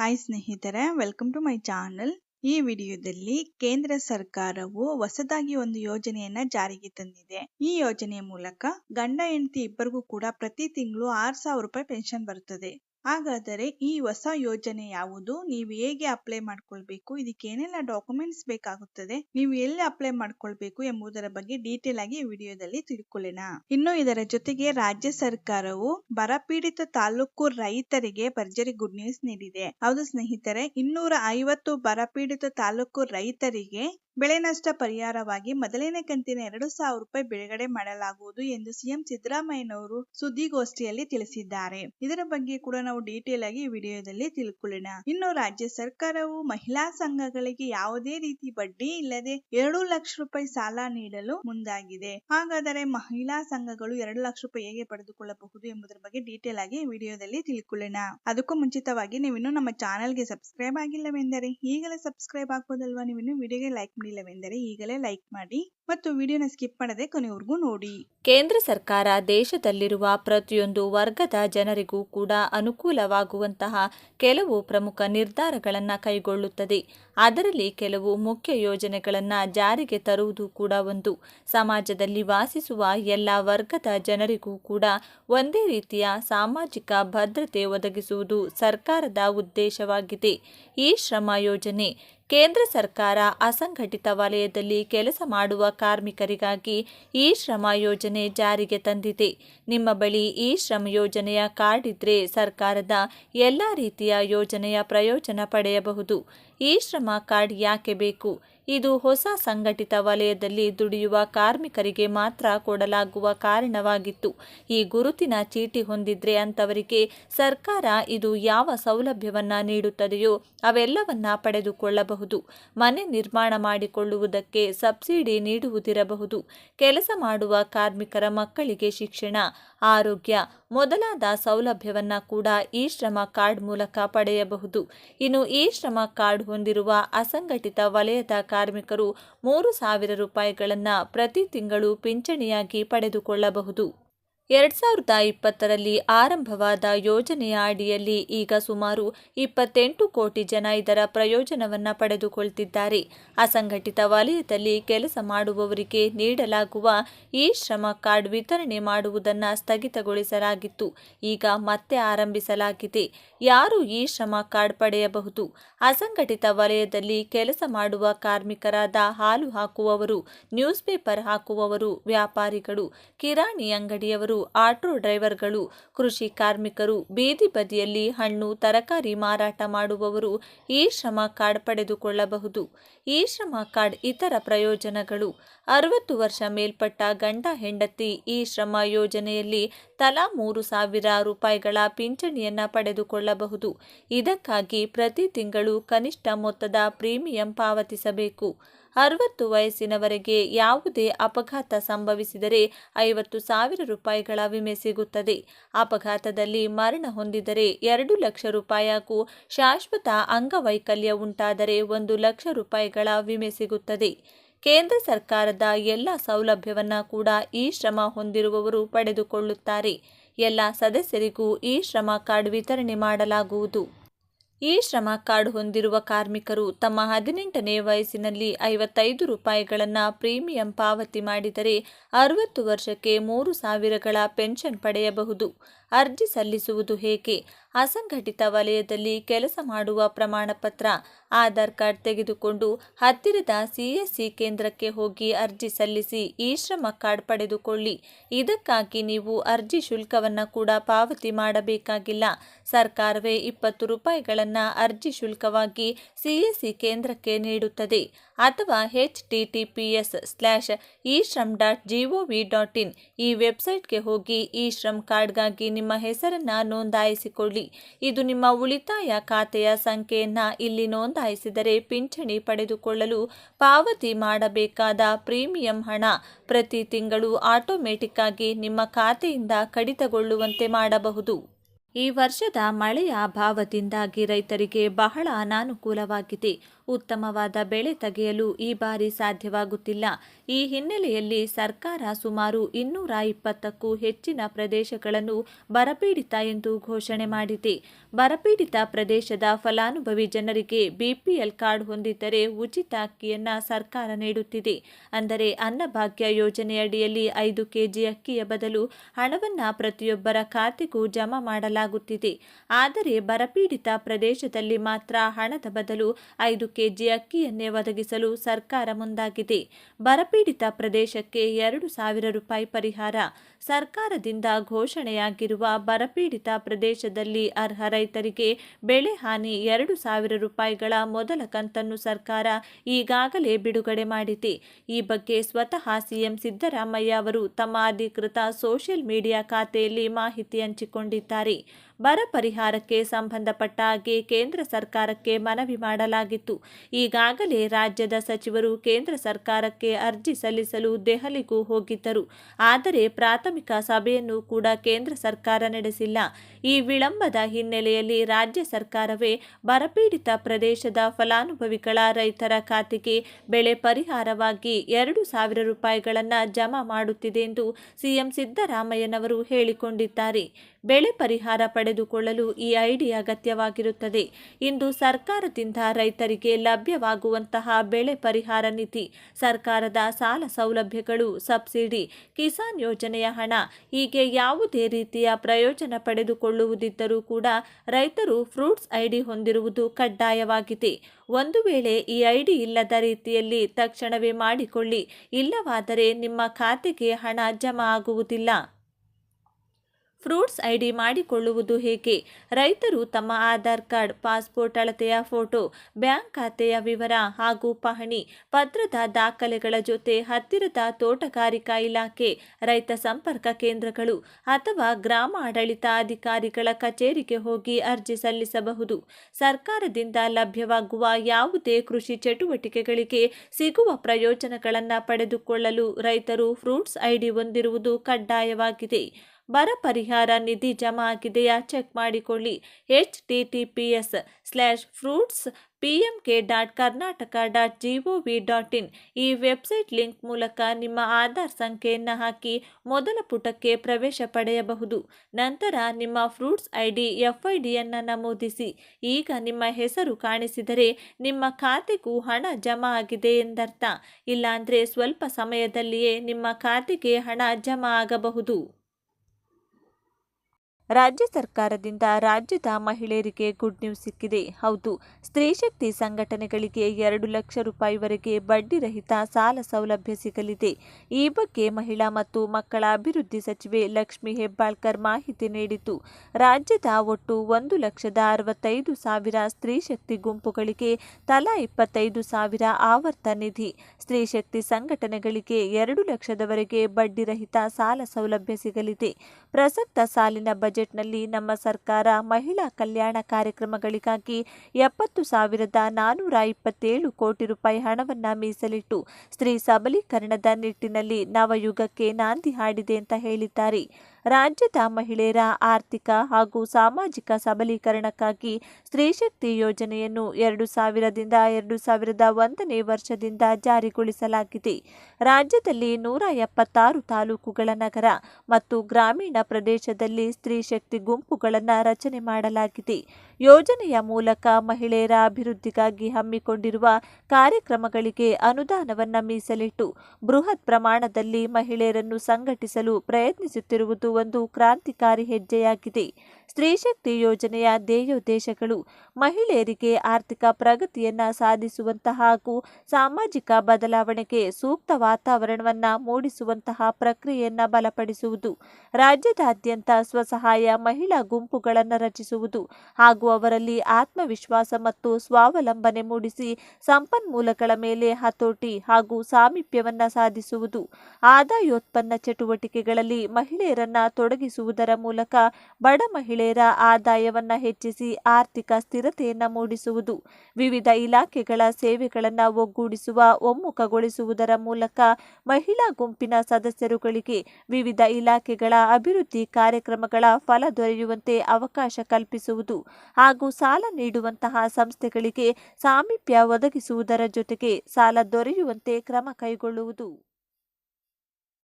Hi ಸ್ನೇಹಿತರೆ welcome to my channel ಈ ವಿಡಿಯೋದಲ್ಲಿ ಕೇಂದ್ರ ಸರ್ಕಾರವು ಹೊಸದಾಗಿ ಒಂದು ಯೋಜನೆಯನ್ನ ಜಾರಿಗೆ ತಂದಿದೆ. ಈ ಯೋಜನೆಯ ಮೂಲಕ ಗಂಡ, ಹೆಂಡತಿ ಇಬ್ಬರಿಗೂ ಕೂಡ ಪ್ರತಿ ತಿಂಗಳು ಆರ್ ಸಾವಿರ ರೂಪಾಯಿ ಪೆನ್ಷನ್ ಬರುತ್ತದೆ ಹಾಗಾದರೆ ಈ ಹೊಸ ಯೋಜನೆ ಯಾವುದು? ನೀವು ಹೇಗೆ ಅಪ್ಲೈ ಮಾಡ್ಕೊಳ್ಬೇಕು? ಇದಕ್ಕೆ ಏನೆಲ್ಲ ಡಾಕ್ಯುಮೆಂಟ್ಸ್ ಬೇಕಾಗುತ್ತದೆ? ನೀವು ಎಲ್ಲಿ ಅಪ್ಲೈ ಮಾಡ್ಕೊಳ್ಬೇಕು ಎಂಬುದರ ಬಗ್ಗೆ ಡೀಟೇಲ್ ಆಗಿ ವಿಡಿಯೋದಲ್ಲಿ ತಿಳ್ಕೊಳ್ಳೋಣ. ಇನ್ನು ಇದರ ಜೊತೆಗೆ ರಾಜ್ಯ ಸರ್ಕಾರವು ಬರಪೀಡಿತ ತಾಲೂಕು ರೈತರಿಗೆ ಭರ್ಜರಿ ಗುಡ್ ನ್ಯೂಸ್ ನೀಡಿದೆ. ಹೌದು ಸ್ನೇಹಿತರೆ, ಇನ್ನೂರ ಐವತ್ತು ಬರಪೀಡಿತ ತಾಲೂಕು ರೈತರಿಗೆ ಬೆಳೆ ನಷ್ಟ ಪರಿಹಾರವಾಗಿ ಮೊದಲನೇ ಕಂತಿನ ಎರಡು ಸಾವಿರ ರೂಪಾಯಿ ಬಿಡುಗಡೆ ಮಾಡಲಾಗುವುದು ಎಂದು ಸಿಎಂ ಸಿದ್ದರಾಮಯ್ಯನವರು ಸುದ್ದಿಗೋಷ್ಠಿಯಲ್ಲಿ ತಿಳಿಸಿದ್ದಾರೆ. ಇದರ ಬಗ್ಗೆ ಕೂಡ ನಾವು ಡೀಟೇಲ್ ಆಗಿ ಈ ವಿಡಿಯೋದಲ್ಲಿ ತಿಳ್ಕೊಳ್ಳೋಣ. ಇನ್ನು ರಾಜ್ಯ ಸರ್ಕಾರವು ಮಹಿಳಾ ಸಂಘಗಳಿಗೆ ಯಾವುದೇ ರೀತಿ ಬಡ್ಡಿ ಇಲ್ಲದೆ ಎರಡು ಲಕ್ಷ ರೂಪಾಯಿ ಸಾಲ ನೀಡಲು ಮುಂದಾಗಿದೆ. ಹಾಗಾದರೆ ಮಹಿಳಾ ಸಂಘಗಳು ಎರಡು ಲಕ್ಷ ರೂಪಾಯಿ ಹೇಗೆ ಪಡೆದುಕೊಳ್ಳಬಹುದು ಎಂಬುದರ ಬಗ್ಗೆ ಡೀಟೇಲ್ ಆಗಿ ವಿಡಿಯೋದಲ್ಲಿ ತಿಳ್ಕೊಳ್ಳೋಣ. ಅದಕ್ಕೂ ಮುಂಚಿತವಾಗಿ ನೀವಿನ್ನು ನಮ್ಮ ಚಾನೆಲ್ಗೆ ಸಬ್ಸ್ಕ್ರೈಬ್ ಆಗಿಲ್ಲವೆಂದರೆ ಈಗಲೇ ಸಬ್ಸ್ಕ್ರೈಬ್ ಆಗ್ಬೋದಲ್ವಾ? ನೀವಿನ್ನು ವಿಡಿಯೋಗೆ ಲೈಕ್ ಮಾಡಿಲ್ಲವೆಂದರೆ ಈಗಲೇ ಲೈಕ್ ಮಾಡಿ ಮತ್ತು ವಿಡಿಯೋನ ಸ್ಕಿಪ್ ಮಾಡದೆ ಕೊನೆವರೆಗೂ ನೋಡಿ. ಕೇಂದ್ರ ಸರ್ಕಾರ ದೇಶದಲ್ಲಿರುವ ಪ್ರತಿಯೊಂದು ವರ್ಗದ ಜನರಿಗೂ ಕೂಡ ಅನುಕೂಲವಾಗುವಂತಹ ಕೆಲವು ಪ್ರಮುಖ ನಿರ್ಧಾರಗಳನ್ನು ಕೈಗೊಳ್ಳುತ್ತದೆ. ಅದರಲ್ಲಿ ಕೆಲವು ಮುಖ್ಯ ಯೋಜನೆಗಳನ್ನು ಜಾರಿಗೆ ತರುವುದು ಕೂಡ ಒಂದು. ಸಮಾಜದಲ್ಲಿ ವಾಸಿಸುವ ಎಲ್ಲ ವರ್ಗದ ಜನರಿಗೂ ಕೂಡ ಒಂದೇ ರೀತಿಯ ಸಾಮಾಜಿಕ ಭದ್ರತೆ ಒದಗಿಸುವುದು ಸರ್ಕಾರದ ಉದ್ದೇಶವಾಗಿದೆ. ಈ ಶ್ರಮ ಯೋಜನೆ ಕೇಂದ್ರ ಸರ್ಕಾರ ಅಸಂಘಟಿತ ವಲಯದಲ್ಲಿ ಕೆಲಸ ಮಾಡುವ ಕಾರ್ಮಿಕರಿಗಾಗಿ ಈ ಶ್ರಮ ಯೋಜನೆ ಜಾರಿಗೆ ತಂದಿದೆ. ನಿಮ್ಮ ಬಳಿ ಈ ಶ್ರಮ ಯೋಜನೆಯ ಕಾರ್ಡ್ ಇದ್ರೆ ಸರ್ಕಾರದ ಎಲ್ಲ ರೀತಿಯ ಯೋಜನೆಯ ಪ್ರಯೋಜನ ಪಡೆಯಬಹುದು. ಈ ಶ್ರಮ ಕಾರ್ಡ್ ಯಾಕೆ ಬೇಕು? ಇದು ಹೊಸ ಸಂಘಟಿತ ವಲಯದಲ್ಲಿ ದುಡಿಯುವ ಕಾರ್ಮಿಕರಿಗೆ ಮಾತ್ರ ಕೊಡಲಾಗುವ ಕಾರಣವಾಗಿತ್ತು. ಈ ಗುರುತಿನ ಚೀಟಿ ಹೊಂದಿದ್ರೆ ಅಂತವರಿಗೆ ಸರ್ಕಾರ ಇದು ಯಾವ ಸೌಲಭ್ಯವನ್ನ ನೀಡುತ್ತದೆಯೋ ಅವೆಲ್ಲವನ್ನ ಪಡೆದುಕೊಳ್ಳಬಹುದು. ಮನೆ ನಿರ್ಮಾಣ ಮಾಡಿಕೊಳ್ಳುವುದಕ್ಕೆ ಸಬ್ಸಿಡಿ ನೀಡುವುದಿರಬಹುದು. ಕೆಲಸ ಮಾಡುವ ಕಾರ್ಮಿಕರ ಮಕ್ಕಳಿಗೆ ಶಿಕ್ಷಣ, ಆರೋಗ್ಯ ಮೊದಲಾದ ಸೌಲಭ್ಯವನ್ನ ಕೂಡ ಈ ಶ್ರಮ ಕಾರ್ಡ್ ಮೂಲಕ ಪಡೆಯಬಹುದು. ಇನ್ನು ಈ ಶ್ರಮ ಕಾರ್ಡ್ ಹೊಂದಿರುವ ಅಸಂಘಟಿತ ವಲಯದ ಕಾರ್ಮಿಕರು ಮೂರು ಸಾವಿರ ರೂಪಾಯಿಗಳನ್ನು ಪ್ರತಿ ತಿಂಗಳು ಪಿಂಚಣಿಯಾಗಿ ಪಡೆದುಕೊಳ್ಳಬಹುದು. ಎರಡ್ ಸಾವಿರದ ಇಪ್ಪತ್ತರಲ್ಲಿ ಆರಂಭವಾದ ಯೋಜನೆಯ ಅಡಿಯಲ್ಲಿ ಈಗ ಸುಮಾರು ಇಪ್ಪತ್ತೆಂಟು ಕೋಟಿ ಜನ ಇದರ ಪ್ರಯೋಜನವನ್ನು ಪಡೆದುಕೊಳ್ತಿದ್ದಾರೆ. ಅಸಂಘಟಿತ ವಲಯದಲ್ಲಿ ಕೆಲಸ ಮಾಡುವವರಿಗೆ ನೀಡಲಾಗುವ ಈ ಶ್ರಮ ಕಾರ್ಡ್ ವಿತರಣೆ ಮಾಡುವುದನ್ನು ಸ್ಥಗಿತಗೊಳಿಸಲಾಗಿತ್ತು. ಈಗ ಮತ್ತೆ ಆರಂಭಿಸಲಾಗಿದೆ. ಯಾರು ಈ ಶ್ರಮ ಕಾರ್ಡ್ ಪಡೆಯಬಹುದು? ಅಸಂಘಟಿತ ವಲಯದಲ್ಲಿ ಕೆಲಸ ಮಾಡುವ ಕಾರ್ಮಿಕರಾದ ಹಾಲು ಹಾಕುವವರು, ನ್ಯೂಸ್ ಪೇಪರ್ ಹಾಕುವವರು, ವ್ಯಾಪಾರಿಗಳು, ಕಿರಾಣಿ ಅಂಗಡಿಯವರು ಆಟೋ ಡ್ರೈವರ್ಗಳು, ಕೃಷಿ ಕಾರ್ಮಿಕರು, ಬೀದಿ ಬದಿಯಲ್ಲಿ ಹಣ್ಣು, ತರಕಾರಿ ಮಾರಾಟ ಮಾಡುವವರು ಈ ಶ್ರಮ ಕಾರ್ಡ್ ಪಡೆದುಕೊಳ್ಳಬಹುದು. ಈ ಶ್ರಮ ಕಾರ್ಡ್ ಇತರ ಪ್ರಯೋಜನಗಳು. ಅರವತ್ತು ವರ್ಷ ಮೇಲ್ಪಟ್ಟ ಗಂಡ ಹೆಂಡತಿ ಈ ಶ್ರಮ ಯೋಜನೆಯಲ್ಲಿ ತಲಾ ಮೂರು ಸಾವಿರ ರೂಪಾಯಿಗಳ ಪಿಂಚಣಿಯನ್ನ ಪಡೆದುಕೊಳ್ಳಬಹುದು. ಇದಕ್ಕಾಗಿ ಪ್ರತಿ ತಿಂಗಳು ಕನಿಷ್ಠ ಮೊತ್ತದ ಪ್ರೀಮಿಯಂ ಪಾವತಿಸಬೇಕು. ಅರವತ್ತು ವಯಸ್ಸಿನವರೆಗೆ ಯಾವುದೇ ಅಪಘಾತ ಸಂಭವಿಸಿದರೆ ಐವತ್ತು ಸಾವಿರ ರೂಪಾಯಿಗಳ ವಿಮೆ ಸಿಗುತ್ತದೆ. ಅಪಘಾತದಲ್ಲಿ ಮರಣ ಹೊಂದಿದರೆ ಎರಡು ಲಕ್ಷ ರೂಪಾಯಿಗೂ ಶಾಶ್ವತ ಅಂಗವೈಕಲ್ಯ ಉಂಟಾದರೆ ಒಂದು ಲಕ್ಷ ರೂಪಾಯಿಗಳ ವಿಮೆ ಸಿಗುತ್ತದೆ. ಕೇಂದ್ರ ಸರ್ಕಾರದ ಎಲ್ಲ ಸೌಲಭ್ಯವನ್ನ ಕೂಡ ಈ ಶ್ರಮ ಹೊಂದಿರುವವರು ಪಡೆದುಕೊಳ್ಳುತ್ತಾರೆ. ಎಲ್ಲ ಸದಸ್ಯರಿಗೂ ಈ ಶ್ರಮ ಕಾರ್ಡ್ ವಿತರಣೆ ಮಾಡಲಾಗುವುದು. ಈ ಶ್ರಮ ಕಾರ್ಡ್ ಹೊಂದಿರುವ ಕಾರ್ಮಿಕರು ತಮ್ಮ ಹದಿನೆಂಟನೇ ವಯಸ್ಸಿನಲ್ಲಿ ಐವತ್ತೈದು ರೂಪಾಯಿಗಳನ್ನು ಪ್ರೀಮಿಯಂ ಪಾವತಿ ಮಾಡಿದರೆ ಅರವತ್ತು ವರ್ಷಕ್ಕೆ ಮೂರು ಸಾವಿರಗಳ ಪೆನ್ಷನ್ ಪಡೆಯಬಹುದು. ಅರ್ಜಿ ಸಲ್ಲಿಸುವುದು ಹೇಗೆ? ಅಸಂಘಟಿತ ವಲಯದಲ್ಲಿ ಕೆಲಸ ಮಾಡುವ ಪ್ರಮಾಣಪತ್ರ, ಆಧಾರ್ ಕಾರ್ಡ್ ತೆಗೆದುಕೊಂಡು ಹತ್ತಿರದ ಸಿಎಸ್ಸಿ ಕೇಂದ್ರಕ್ಕೆ ಹೋಗಿ ಅರ್ಜಿ ಸಲ್ಲಿಸಿ ಈ ಶ್ರಮ ಕಾರ್ಡ್ ಪಡೆದುಕೊಳ್ಳಿ. ಇದಕ್ಕಾಗಿ ನೀವು ಅರ್ಜಿ ಶುಲ್ಕವನ್ನು ಕೂಡ ಪಾವತಿ ಮಾಡಬೇಕಾಗಿಲ್ಲ. ಸರ್ಕಾರವೇ ಇಪ್ಪತ್ತು ರೂಪಾಯಿಗಳನ್ನು ಅರ್ಜಿ ಶುಲ್ಕವಾಗಿ ಸಿಎಸ್ಸಿ ಕೇಂದ್ರಕ್ಕೆ ನೀಡುತ್ತದೆ. ಅಥವಾ H T T P S slash e Shram dot GOV dot in ಈ ವೆಬ್ಸೈಟ್ಗೆ ಹೋಗಿ ಈ ಶ್ರಮ್ ಕಾರ್ಡ್ಗಾಗಿ ನಿಮ್ಮ ಹೆಸರನ್ನು ನೋಂದಾಯಿಸಿಕೊಳ್ಳಿ. ಇದು ನಿಮ್ಮ ಉಳಿತಾಯ ಖಾತೆಯ ಸಂಖ್ಯೆಯನ್ನು ಇಲ್ಲಿ ನೋಂದಾಯಿಸಿದರೆ ಪಿಂಚಣಿ ಪಡೆದುಕೊಳ್ಳಲು ಪಾವತಿ ಮಾಡಬೇಕಾದ ಪ್ರೀಮಿಯಂ ಹಣ ಪ್ರತಿ ತಿಂಗಳು ಆಟೋಮೆಟಿಕ್ ಆಗಿ ನಿಮ್ಮ ಖಾತೆಯಿಂದ ಕಡಿತಗೊಳ್ಳುವಂತೆ ಮಾಡಬಹುದು. ಈ ವರ್ಷದ ಮಳೆಯ ಅಭಾವದಿಂದಾಗಿ ರೈತರಿಗೆ ಬಹಳ ಅನಾನುಕೂಲವಾಗಿದೆ. ಉತ್ತಮವಾದ ಬೆಳೆ ತೆಗೆಯಲು ಈ ಬಾರಿ ಸಾಧ್ಯವಾಗುತ್ತಿಲ್ಲ. ಈ ಹಿನ್ನೆಲೆಯಲ್ಲಿ ಸರ್ಕಾರ ಸುಮಾರು ಇನ್ನೂರ ಇಪ್ಪತ್ತಕ್ಕೂ ಹೆಚ್ಚಿನ ಪ್ರದೇಶಗಳನ್ನು ಬರಪೀಡಿತ ಎಂದು ಘೋಷಣೆ ಮಾಡಿದೆ. ಬರಪೀಡಿತ ಪ್ರದೇಶದ ಫಲಾನುಭವಿ ಜನರಿಗೆ ಬಿಪಿಎಲ್ ಕಾರ್ಡ್ ಹೊಂದಿದ್ದರೆ ಉಚಿತ ಅಕ್ಕಿಯನ್ನು ಸರ್ಕಾರ ನೀಡುತ್ತಿದೆ. ಅಂದರೆ ಅನ್ನಭಾಗ್ಯ ಯೋಜನೆಯಡಿಯಲ್ಲಿ ಐದು ಕೆಜಿ ಅಕ್ಕಿಯ ಬದಲು ಹಣವನ್ನು ಪ್ರತಿಯೊಬ್ಬರ ಖಾತೆಗೂ ಜಮಾ ಮಾಡಲಾಗುತ್ತಿದೆ. ಆದರೆ ಬರಪೀಡಿತ ಪ್ರದೇಶದಲ್ಲಿ ಮಾತ್ರ ಹಣದ ಬದಲು ಐದು ಕೆಜಿ ಅಕ್ಕಿಯನ್ನೇ ಒದಗಿಸಲು ಸರ್ಕಾರ ಮುಂದಾಗಿದೆ. ಬರಪೀಡಿತ ಪ್ರದೇಶಕ್ಕೆ ಎರಡು ಸಾವಿರ ರೂಪಾಯಿ ಪರಿಹಾರ. ಸರ್ಕಾರದಿಂದ ಘೋಷಣೆಯಾಗಿರುವ ಬರಪೀಡಿತ ಪ್ರದೇಶದಲ್ಲಿ ಅರ್ಹ ರೈತರಿಗೆ ಬೆಳೆ ಹಾನಿ ಎರಡು ಸಾವಿರ ರೂಪಾಯಿಗಳ ಮೊದಲ ಕಂತನ್ನು ಸರ್ಕಾರ ಈಗಾಗಲೇ ಬಿಡುಗಡೆ ಮಾಡಿದೆ. ಈ ಬಗ್ಗೆ ಸ್ವತಃ ಸಿಎಂ ಸಿದ್ದರಾಮಯ್ಯ ಅವರು ತಮ್ಮ ಅಧಿಕೃತ ಸೋಷಿಯಲ್ ಮೀಡಿಯಾ ಖಾತೆಯಲ್ಲಿ ಮಾಹಿತಿ ಹಂಚಿಕೊಂಡಿದ್ದಾರೆ. ಬರ ಪರಿಹಾರಕ್ಕೆ ಸಂಬಂಧಪಟ್ಟ ಹಾಗೆ ಕೇಂದ್ರ ಸರ್ಕಾರಕ್ಕೆ ಮನವಿ ಮಾಡಲಾಗಿತ್ತು. ಈಗಾಗಲೇ ರಾಜ್ಯದ ಸಚಿವರು ಕೇಂದ್ರ ಸರ್ಕಾರಕ್ಕೆ ಅರ್ಜಿ ಸಲ್ಲಿಸಲು ದೆಹಲಿಗೂ ಹೋಗಿದ್ದರು. ಆದರೆ ಪ್ರಾಥಮಿಕ ಸಭೆಯನ್ನು ಕೂಡ ಕೇಂದ್ರ ಸರ್ಕಾರ ನಡೆಸಿಲ್ಲ. ಈ ವಿಳಂಬದ ಹಿನ್ನೆಲೆಯಲ್ಲಿ ರಾಜ್ಯ ಸರ್ಕಾರವೇ ಬರಪೀಡಿತ ಪ್ರದೇಶದ ಫಲಾನುಭವಿಗಳ ರೈತರ ಖಾತೆಗೆ ಬೆಳೆ ಪರಿಹಾರವಾಗಿ ಎರಡು ಸಾವಿರ ರೂಪಾಯಿಗಳನ್ನು ಜಮಾ ಮಾಡುತ್ತಿದೆ ಎಂದು ಸಿಎಂ ಸಿದ್ದರಾಮಯ್ಯನವರು ಹೇಳಿಕೊಂಡಿದ್ದಾರೆ. ಬೆಳೆ ಪರಿಹಾರ ಪಡೆದುಕೊಳ್ಳಲು ಈ ಐಡಿ ಅಗತ್ಯವಾಗಿರುತ್ತದೆ. ಇಂದು ಸರ್ಕಾರದಿಂದ ರೈತರಿಗೆ ಲಭ್ಯವಾಗುವಂತಹ ಬೆಳೆ ಪರಿಹಾರ ನಿಧಿ, ಸರ್ಕಾರದ ಸಾಲ ಸೌಲಭ್ಯಗಳು, ಸಬ್ಸಿಡಿ, ಕಿಸಾನ್ ಯೋಜನೆಯ ಹಣ, ಹೀಗೆ ಯಾವುದೇ ರೀತಿಯ ಪ್ರಯೋಜನ ಪಡೆದುಕೊಳ್ಳುವುದಿದ್ದರೂ ಕೂಡ ರೈತರು ಫ್ರೂಟ್ಸ್ ಐಡಿ ಹೊಂದಿರುವುದು ಕಡ್ಡಾಯವಾಗಿದೆ. ಒಂದು ವೇಳೆ ಈ ಐಡಿ ಇಲ್ಲದ ರೀತಿಯಲ್ಲಿ ತಕ್ಷಣವೇ ಮಾಡಿಕೊಳ್ಳಿ, ಇಲ್ಲವಾದರೆ ನಿಮ್ಮ ಖಾತೆಗೆ ಹಣ ಜಮಾ ಆಗುವುದಿಲ್ಲ. ಫ್ರೂಟ್ಸ್ ಐಡಿ ಮಾಡಿಕೊಳ್ಳುವುದು ಹೇಗೆ? ರೈತರು ತಮ್ಮ ಆಧಾರ್ ಕಾರ್ಡ್, ಪಾಸ್ಪೋರ್ಟ್ ಅಳತೆಯ ಫೋಟೋ, ಬ್ಯಾಂಕ್ ಖಾತೆಯ ವಿವರ ಹಾಗೂ ಪಹಣಿ, ಪತ್ರದ ದಾಖಲೆಗಳ ಜೊತೆ ಹತ್ತಿರದ ತೋಟಗಾರಿಕಾ ಇಲಾಖೆ, ರೈತ ಸಂಪರ್ಕ ಕೇಂದ್ರಗಳು ಅಥವಾ ಗ್ರಾಮ ಆಡಳಿತ ಅಧಿಕಾರಿಗಳ ಕಚೇರಿಗೆ ಹೋಗಿ ಅರ್ಜಿ ಸಲ್ಲಿಸಬಹುದು. ಸರ್ಕಾರದಿಂದ ಲಭ್ಯವಾಗುವ ಯಾವುದೇ ಕೃಷಿ ಚಟುವಟಿಕೆಗಳಿಗೆ ಸಿಗುವ ಪ್ರಯೋಜನಗಳನ್ನು ಪಡೆದುಕೊಳ್ಳಲು ರೈತರು ಫ್ರೂಟ್ಸ್ ಐಡಿ ಹೊಂದಿರುವುದು ಕಡ್ಡಾಯವಾಗಿದೆ. ಬರ ಪರಿಹಾರ ನಿಧಿ ಜಮಾ ಆಗಿದೆಯಾ ಚೆಕ್ ಮಾಡಿಕೊಳ್ಳಿ. H T T P S slash fruits P M K dot Karnataka dot G O V dot in ಈ ವೆಬ್ಸೈಟ್ ಲಿಂಕ್ ಮೂಲಕ ನಿಮ್ಮ ಆಧಾರ್ ಸಂಖ್ಯೆಯನ್ನು ಹಾಕಿ ಮೊದಲ ಪುಟಕ್ಕೆ ಪ್ರವೇಶ ಪಡೆಯಬಹುದು. ನಂತರ ನಿಮ್ಮ fruits I D, F I ಡಿಯನ್ನು ನಮೂದಿಸಿ. ಈಗ ನಿಮ್ಮ ಹೆಸರು ಕಾಣಿಸಿದರೆ ನಿಮ್ಮ ಖಾತೆಗೂ ಹಣ ಜಮಾ ಆಗಿದೆ ಎಂದರ್ಥ. ಇಲ್ಲಾಂದರೆ ಸ್ವಲ್ಪ ಸಮಯದಲ್ಲಿಯೇ ನಿಮ್ಮ ಖಾತೆಗೆ ಹಣ ಜಮಾ ಆಗಬಹುದು. ರಾಜ್ಯ ಸರ್ಕಾರದಿಂದ ರಾಜ್ಯದ ಮಹಿಳೆಯರಿಗೆ ಗುಡ್ ನ್ಯೂಸ್ ಸಿಕ್ಕಿದೆ. ಹೌದು, ಸ್ತ್ರೀ ಶಕ್ತಿ ಸಂಘಟನೆಗಳಿಗೆ ಎರಡು ಲಕ್ಷ ರೂಪಾಯಿವರೆಗೆ ಬಡ್ಡಿ ರಹಿತ ಸಾಲ ಸೌಲಭ್ಯ ಸಿಗಲಿದೆ. ಈ ಬಗ್ಗೆ ಮಹಿಳಾ ಮತ್ತು ಮಕ್ಕಳ ಅಭಿವೃದ್ಧಿ ಸಚಿವೆ ಲಕ್ಷ್ಮಿ ಹೆಬ್ಬಾಳ್ಕರ್ ಮಾಹಿತಿ ನೀಡಿತು ರಾಜ್ಯದ ಒಟ್ಟು ಒಂದು ಲಕ್ಷದ ಅರವತ್ತೈದು ಸಾವಿರ ಸ್ತ್ರೀಶಕ್ತಿ ಗುಂಪುಗಳಿಗೆ ತಲಾ ಇಪ್ಪತ್ತೈದು ಸಾವಿರ ಆವರ್ತ ನಿಧಿ. ಸ್ತ್ರೀ ಶಕ್ತಿ ಸಂಘಟನೆಗಳಿಗೆ ಎರಡು ಲಕ್ಷದವರೆಗೆ ಬಡ್ಡಿ ರಹಿತ ಸಾಲ ಸೌಲಭ್ಯ ಸಿಗಲಿದೆ. ಪ್ರಸಕ್ತ ಸಾಲಿನ ಬಜೆಟ್ನಲ್ಲಿ ನಮ್ಮ ಸರ್ಕಾರ ಮಹಿಳಾ ಕಲ್ಯಾಣ ಕಾರ್ಯಕ್ರಮಗಳಿಗಾಗಿ ಎಪ್ಪತ್ತು ಸಾವಿರದ ನಾನೂರ ಇಪ್ಪತ್ತೇಳು ಕೋಟಿ ರೂಪಾಯಿ ಹಣವನ್ನು ಮೀಸಲಿಟ್ಟು ಸ್ತ್ರೀ ಸಬಲೀಕರಣದ ನಿಟ್ಟಿನಲ್ಲಿ ನವಯುಗಕ್ಕೆ ನಾಂದಿ ಹಾಡಿದೆ ಅಂತ ಹೇಳಿದ್ದಾರೆ. ರಾಜ್ಯದ ಮಹಿಳೆಯರ ಆರ್ಥಿಕ ಹಾಗೂ ಸಾಮಾಜಿಕ ಸಬಲೀಕರಣಕ್ಕಾಗಿ ಸ್ತ್ರೀಶಕ್ತಿ ಯೋಜನೆಯನ್ನು ಎರಡು ಸಾವಿರದಿಂದ ಎರಡು ಸಾವಿರದ ಒಂದನೇ ವರ್ಷದಿಂದ ಜಾರಿಗೊಳಿಸಲಾಗಿದೆ. ರಾಜ್ಯದಲ್ಲಿ ನೂರ ಎಪ್ಪತ್ತಾರು ತಾಲೂಕುಗಳ ನಗರ ಮತ್ತು ಗ್ರಾಮೀಣ ಪ್ರದೇಶದಲ್ಲಿ ಸ್ತ್ರೀಶಕ್ತಿ ಗುಂಪುಗಳನ್ನು ರಚನೆ ಮಾಡಲಾಗಿದೆ. ಯೋಜನೆಯ ಮೂಲಕ ಮಹಿಳೆಯರ ಅಭಿವೃದ್ಧಿಗಾಗಿ ಹಮ್ಮಿಕೊಂಡಿರುವ ಕಾರ್ಯಕ್ರಮಗಳಿಗೆ ಅನುದಾನವನ್ನು ಮೀಸಲಿಟ್ಟು ಬೃಹತ್ ಪ್ರಮಾಣದಲ್ಲಿ ಮಹಿಳೆಯರನ್ನು ಸಂಘಟಿಸಲು ಪ್ರಯತ್ನಿಸುತ್ತಿರುವುದು ಒಂದು ಕ್ರಾಂತಿಕಾರಿ ಹೆಜ್ಜೆಯಾಗಿದೆ. ಸ್ತ್ರೀಶಕ್ತಿ ಯೋಜನೆಯ ಧ್ಯೇಯೋದ್ದೇಶಗಳು ಮಹಿಳೆಯರಿಗೆ ಆರ್ಥಿಕ ಪ್ರಗತಿಯನ್ನ ಸಾಧಿಸುವಂತಹ ಹಾಗೂ ಸಾಮಾಜಿಕ ಬದಲಾವಣೆಗೆ ಸೂಕ್ತ ವಾತಾವರಣವನ್ನ ಮೂಡಿಸುವಂತಹ ಪ್ರಕ್ರಿಯೆಯನ್ನು ಬಲಪಡಿಸುವುದು, ರಾಜ್ಯದಾದ್ಯಂತ ಸ್ವಸಹಾಯ ಮಹಿಳಾ ಗುಂಪುಗಳನ್ನು ರಚಿಸುವುದು ಹಾಗೂ ಅವರಲ್ಲಿ ಆತ್ಮವಿಶ್ವಾಸ ಮತ್ತು ಸ್ವಾವಲಂಬನೆ ಮೂಡಿಸಿ ಸಂಪನ್ಮೂಲಗಳ ಮೇಲೆ ಹತೋಟಿ ಹಾಗೂ ಸಾಮೀಪ್ಯವನ್ನ ಸಾಧಿಸುವುದು. ಆದಾಯೋತ್ಪನ್ನ ಚಟುವಟಿಕೆಗಳಲ್ಲಿ ಮಹಿಳೆಯರನ್ನ ತೊಡಗಿಸುವುದರ ಮೂಲಕ ಬಡ ಮಹಿಳೆಯರ ಆದಾಯವನ್ನ ಹೆಚ್ಚಿಸಿ ಆರ್ಥಿಕ ಸ್ಥಿರತೆಯನ್ನು ಮೂಡಿಸುವುದು. ವಿವಿಧ ಇಲಾಖೆಗಳ ಸೇವೆಗಳನ್ನು ಒಗ್ಗೂಡಿಸುವ, ಒಮ್ಮುಖಗೊಳಿಸುವುದರ ಮೂಲಕ ಮಹಿಳಾ ಗುಂಪಿನ ಸದಸ್ಯರುಗಳಿಗೆ ವಿವಿಧ ಇಲಾಖೆಗಳ ಅಭಿವೃದ್ಧಿ ಕಾರ್ಯಕ್ರಮಗಳ ಫಲ ದೊರೆಯುವಂತೆ ಅವಕಾಶ ಕಲ್ಪಿಸುವುದು. ಹಾಗೂ ಸಾಲ ನೀಡುವಂತಹ ಸಂಸ್ಥೆಗಳಿಗೆ ಸಾಮೀಪ್ಯ ಒದಗಿಸುವುದರ ಜೊತೆಗೆ ಸಾಲ ದೊರೆಯುವಂತೆ ಕ್ರಮ ಕೈಗೊಳ್ಳುವುದು.